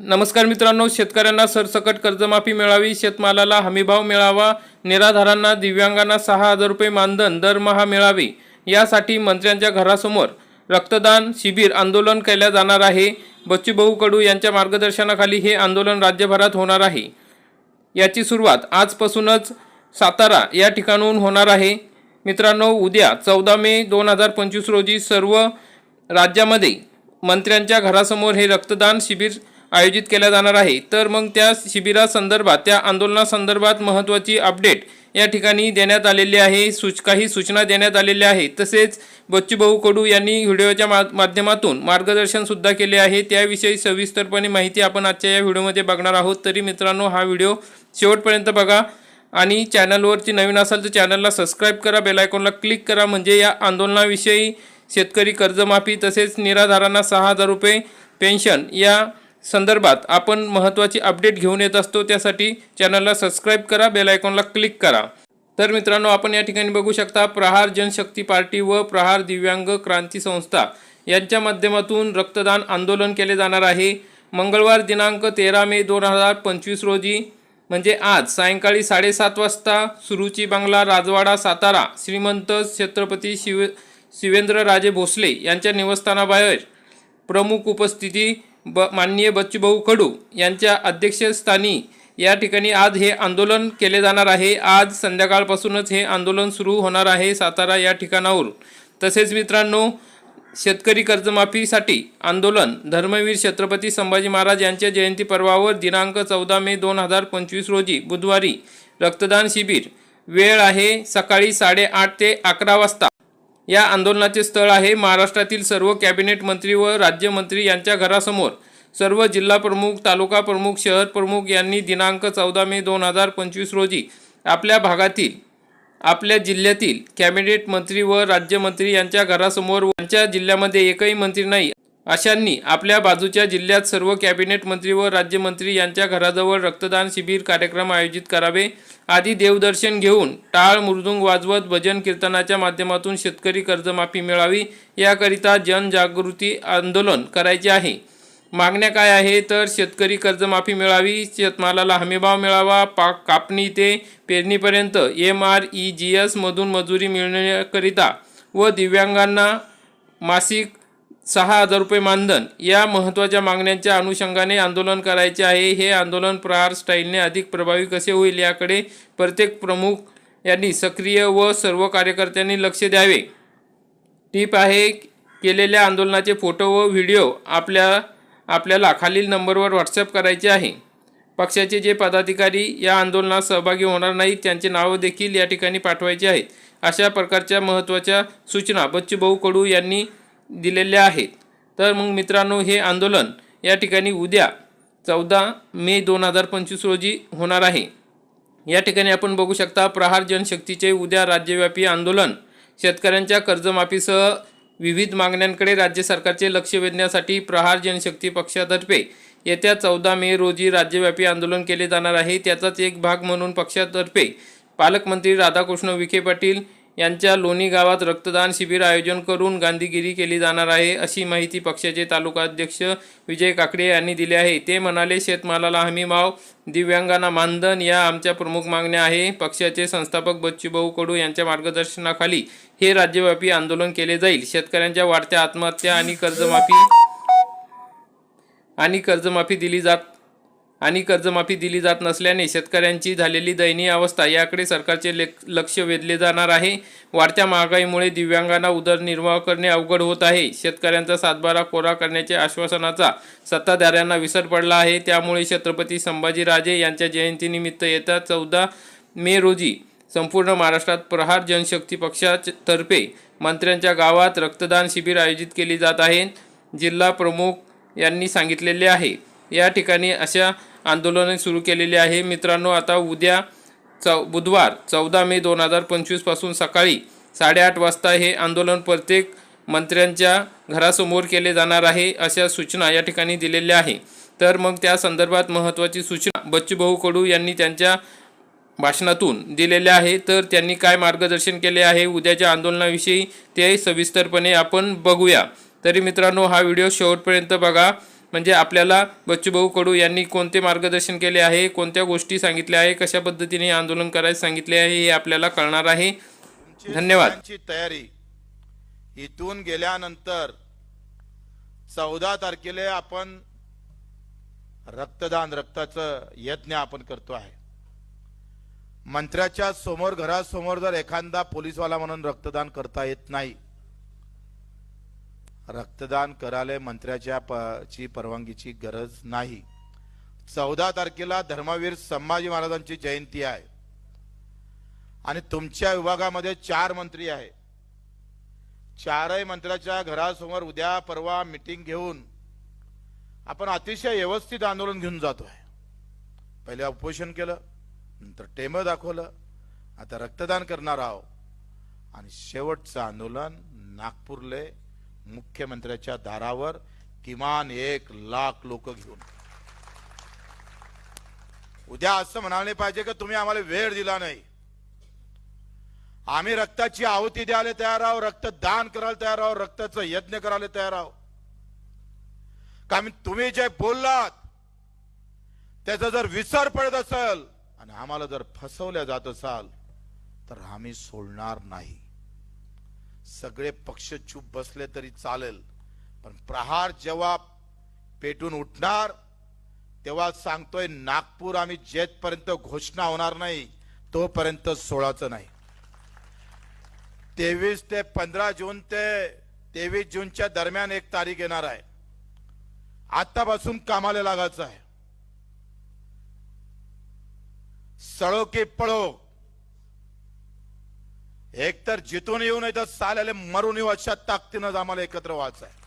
नमस्कार मित्रांनो शेतकऱ्यांना सरसकट कर्जमाफी मिळावी शेतमालाला हमीभाव मिळावा निराधारांना दिव्यांगांना सहा हजार रुपये मानधन दरमहा मिळावे यासाठी मंत्र्यांच्या घरासमोर रक्तदान शिबिर आंदोलन केल्या जाणार आहे. बच्चूभाऊ कडू यांच्या मार्गदर्शनाखाली हे आंदोलन राज्यभरात होणार आहे. याची सुरुवात आजपासूनच सातारा या ठिकाणून होणार आहे. मित्रांनो उद्या चौदा मे दोन हजार पंचवीस रोजी सर्व राज्यामध्ये मंत्र्यांच्या घरासमोर हे रक्तदान शिबिर आयोजित केल्या जाणार आहे. तर मग त्या शिबिरासंदर्भात त्या आंदोलनासंदर्भात महत्त्वाची अपडेट या ठिकाणी देण्यात आलेली आहे. सूच काही सूचना देण्यात आलेल्या आहेत. तसेच बच्चूभाऊ कडू यांनी व्हिडिओच्या मा माध्यमातून मार्गदर्शनसुद्धा केले आहे. त्याविषयी सविस्तरपणे माहिती आपण आजच्या या व्हिडिओमध्ये बघणार आहोत. तरी मित्रांनो हा व्हिडिओ शेवटपर्यंत बघा आणि चॅनलवरती नवीन असाल तर चॅनलला सबस्क्राईब करा बेलायकॉनला क्लिक करा. म्हणजे या आंदोलनाविषयी शेतकरी कर्जमाफी तसेच निराधारांना सहा हजार रुपये पेन्शन या संदर्भात आपण महत्त्वाची अपडेट घेऊन येत असतो त्यासाठी चॅनलला सबस्क्राईब करा बेल आयकॉनला क्लिक करा. तर मित्रांनो आपण या ठिकाणी बघू शकता प्रहार जनशक्ती पार्टी व प्रहार दिव्यांग क्रांती संस्था यांच्या माध्यमातून रक्तदान आंदोलन केले जाणार आहे. मंगळवार दिनांक तेरा मे दोन हजार पंचवीस रोजी म्हणजे आज सायंकाळी साडेसात वाजता सुरुची बांगला राजवाडा सातारा श्रीमंत छत्रपती शिव शिवेंद्रराजे भोसले यांच्या निवासस्थानाबाहेर प्रमुख उपस्थिती ब माननीय बच्चूभाऊ कडू यांच्या अध्यक्षस्थानी या ठिकाणी आज हे आंदोलन केले जाणार आहे. आज संध्याकाळपासूनच हे आंदोलन सुरू होणार आहे सातारा या ठिकाणावरून तसेच मित्रांनो शेतकरी कर्जमाफीसाठी आंदोलन धर्मवीर छत्रपती संभाजी महाराज यांच्या जयंती पर्वावर दिनांक चौदा मे दोन हजार पंचवीस रोजी बुधवारी रक्तदान शिबिर. वेळ आहे सकाळी साडेआठ ते अकरा वाजता. या आंदोलनाचे स्थळ आहे महाराष्ट्रातील सर्व कॅबिनेट मंत्री व राज्यमंत्री यांच्या घरासमोर. सर्व जिल्हा प्रमुख तालुका प्रमुख शहर प्रमुख यांनी दिनांक चौदा मे दोन हजार पंचवीस रोजी आपल्या भागातील आपल्या जिल्ह्यातील कॅबिनेट मंत्री व राज्यमंत्री यांच्या घरासमोर यांच्या जिल्ह्यामध्ये एकही मंत्री नाही. अशांनी आपल्या बाजूच्या जिल्ह्यात सर्व कॅबिनेट मंत्री व राज्यमंत्री यांच्या घराजवळ रक्तदान शिबिर कार्यक्रम आयोजित करावे. आदी देवदर्शन घेऊन टाळ मृदुंग वाजवत भजन कीर्तनाच्या माध्यमातून शेतकरी कर्जमाफी मिळावी याकरिता जनजागृती आंदोलन करायचे आहे. मागण्या काय आहे? तर शेतकरी कर्जमाफी मिळावी शेतमालाला हमीभाव मिळावा पाक कापणी ते पेरणीपर्यंत एम आर ई जी एसमधून मजुरी मिळण्याकरिता व दिव्यांगांना मासिक सहा हजार रुपये मानधन. या महत्त्वाच्या मागण्यांच्या अनुषंगाने आंदोलन करायचे आहे. हे आंदोलन प्रहार स्टाईलने अधिक प्रभावी कसे होईल याकडे प्रत्येक प्रमुख यांनी सक्रिय व सर्व कार्यकर्त्यांनी लक्ष द्यावे. टीप आहे केलेल्या आंदोलनाचे फोटो व व्हिडिओ आपल्या आपल्याला खालील नंबरवर व्हॉट्सअप करायचे आहे. पक्षाचे जे पदाधिकारी या आंदोलनात सहभागी होणार नाहीत त्यांचे नावं देखील या ठिकाणी पाठवायचे आहेत. अशा प्रकारच्या महत्त्वाच्या सूचना बच्चूभाऊ कडू यांनी दिलेल्या आहेत. तर मग मित्रांनो हे आंदोलन या ठिकाणी उद्या चौदा मे दोन हजार पंचवीस रोजी होणार आहे. या ठिकाणी आपण बघू शकता प्रहार जनशक्तीचे उद्या राज्यव्यापी आंदोलन. शेतकऱ्यांच्या कर्जमाफीसह विविध मागण्यांकडे राज्य सरकारचे लक्ष वेधण्यासाठी प्रहार जनशक्ती पक्षातर्फे येत्या चौदा मे रोजी राज्यव्यापी आंदोलन केले जाणार आहे. त्याचाच एक भाग म्हणून पक्षातर्फे पालकमंत्री राधाकृष्ण विखे पाटील यांच्या लोणी गावात रक्तदान शिबिर आयोजन करून गांधीगिरी केली जाणार आहे अशी माहिती पक्षाचे तालुका अध्यक्ष विजय काकडे यांनी दिली आहे. ते म्हणाले शेतमालाला हमी भाव दिव्यांगांना मानधन या आमच्या प्रमुख मागण्या आहे. पक्षाचे संस्थापक बच्चूभाऊ कडू यांच्या मार्गदर्शनाखाली हे राज्यव्यापी आंदोलन केले जाईल. शेतकऱ्यांच्या वाढत्या आत्महत्या आणि कर्जमाफी आणि कर्जमाफी दिली जात आणि कर्जमाफी दिली जात नसल्याने शेतकऱ्यांची झालेली दयनीय अवस्था याकडे सरकारचे लेक लक्ष वेधले जाणार आहे. वाढत्या महागाईमुळे दिव्यांगांना उदरनिर्वाह करणे अवघड होत आहे. शेतकऱ्यांचा सातबारा कोरा करण्याच्या आश्वासनाचा सत्ताधाऱ्यांना विसर पडला आहे. त्यामुळे छत्रपती संभाजीराजे यांच्या जयंतीनिमित्त येत्या चौदा मे रोजी संपूर्ण महाराष्ट्रात प्रहार जनशक्ती पक्षातर्फे मंत्र्यांच्या गावात रक्तदान शिबिर आयोजित केली जात आहे. जिल्हा प्रमुख यांनी सांगितलेले आहे. या ठिकाणी अशा आंदोलने सुरू केलेली आहे. मित्रांनो आता उद्या चौ बुधवार चौदा मे दोन हजार पंचवीसपासून सकाळी साडेआठ वाजता हे आंदोलन प्रत्येक मंत्र्यांच्या घरासमोर केले जाणार आहे अशा सूचना या ठिकाणी दिलेल्या आहे. तर मग त्या संदर्भात महत्त्वाची सूचना बच्चूभाऊ कडू यांनी त्यांच्या भाषणातून दिलेल्या आहे. तर त्यांनी काय मार्गदर्शन केले आहे? उद्याच्या आंदोलनाविषयी ते सविस्तरपणे आपण बघूया. तरी मित्रांनो हा व्हिडिओ शेवटपर्यंत बघा. म्हणजे आपल्याला बच्चूभाऊ कडू यांनी कोणते मार्गदर्शन केले आहे कोणत्या गोष्टी सांगितल्या आहे कशा पद्धतीने हे आंदोलन करायला सांगितले आहे हे आपल्याला कळणार आहे धन्यवाद. तयारी इथून गेल्यानंतर चौदा तारखेला आपण रक्तदान रक्ताचं यज्ञ आपण करतो आहे मंत्र्याच्या समोर घरासमोर जर एखादा पोलीसवाला म्हणून रक्तदान करता येत नाही रक्तदान करायला मंत्र्याच्या प- ची परवानगीची गरज नाही. चौदा तारखेला धर्मवीर संभाजी महाराजांची जयंती आहे. आणि तुमच्या विभागामध्ये चार मंत्री आहे. चारही मंत्र्याच्या घरासमोर उद्या परवा मिटिंग घेऊन आपण अतिशय व्यवस्थित आंदोलन घेऊन जातो आहे पहिले उपोषण केलं नंतर टेम दाखवलं आता रक्तदान करणार आहोत. आणि शेवटचं आंदोलन नागपूरले मुख्यमंत्र्याच्या दारावर किमान एक लाख लोक घेऊन. उद्या असं म्हणाले पाहिजे की तुम्ही आम्हाला वेळ दिला नाही. आम्ही रक्ताची आहुती द्यायला तयार आहोत रक्तदान करायला तयार आहोत रक्ताचं यज्ञ करायला तयार आहोत. कारण तुम्ही जे बोललात त्याचा जर विसर पडत असेल आणि आम्हाला जर फसवल्या जात असाल तर आम्ही सोडणार नाही. सगळे पक्ष चूप बसले तरी चालेल. पण प्रहार जेव्हा पेटून उठणार तेव्हा सांगतोय नागपूर आम्ही जेथपर्यंत घोषणा होणार नाही तोपर्यंत सोळाचं नाही. तेवीस ते पंधरा जून ते तेवीस जूनच्या दरम्यान एक तारीख येणार आहे. आतापासून कामाला लागायचं आहे. सळो की पळो. एक तर जिथून येऊ नाही तर चालेल मरून येऊ अशा ताकदीनं आम्हाला एकत्र व्हायचं आहे